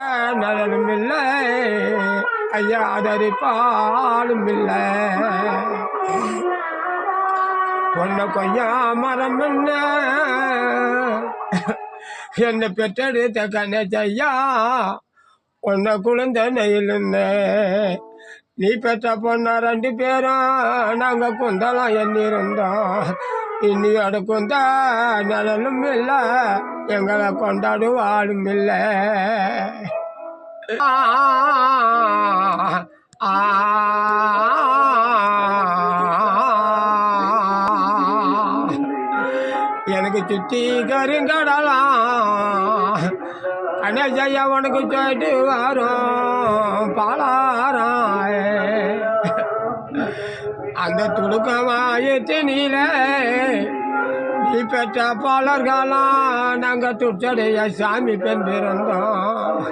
நலனும் இல்லை ஐயா ஆதரிப்பாலும் இல்லை ஒன்ன கொய்யா மரம் என்ன என்னை பெற்றெடுத்த கண்ணச்சையா உன்னை குழந்தை நெயிலுன்னு. நீ பெற்ற பொண்ணா ரெண்டு பேரும் நாங்கள் குந்தலாம் எண்ணிருந்தோம். இன்னியோட குந்த நலனும் இல்லை எங்களை கொண்டாடுவாளும் இல்லை ஆ ஆ எனக்கு சுத்தி கருங்கடலாம் கணேசையா உனக்கு சொல்லிட்டு வரும் பாலாராய அந்த துடுக்கமாயத்து நீல நீ பெற்ற பாலர்களாம் நாங்கள் துச்சடைய சாமி பெண் பிறந்தோம்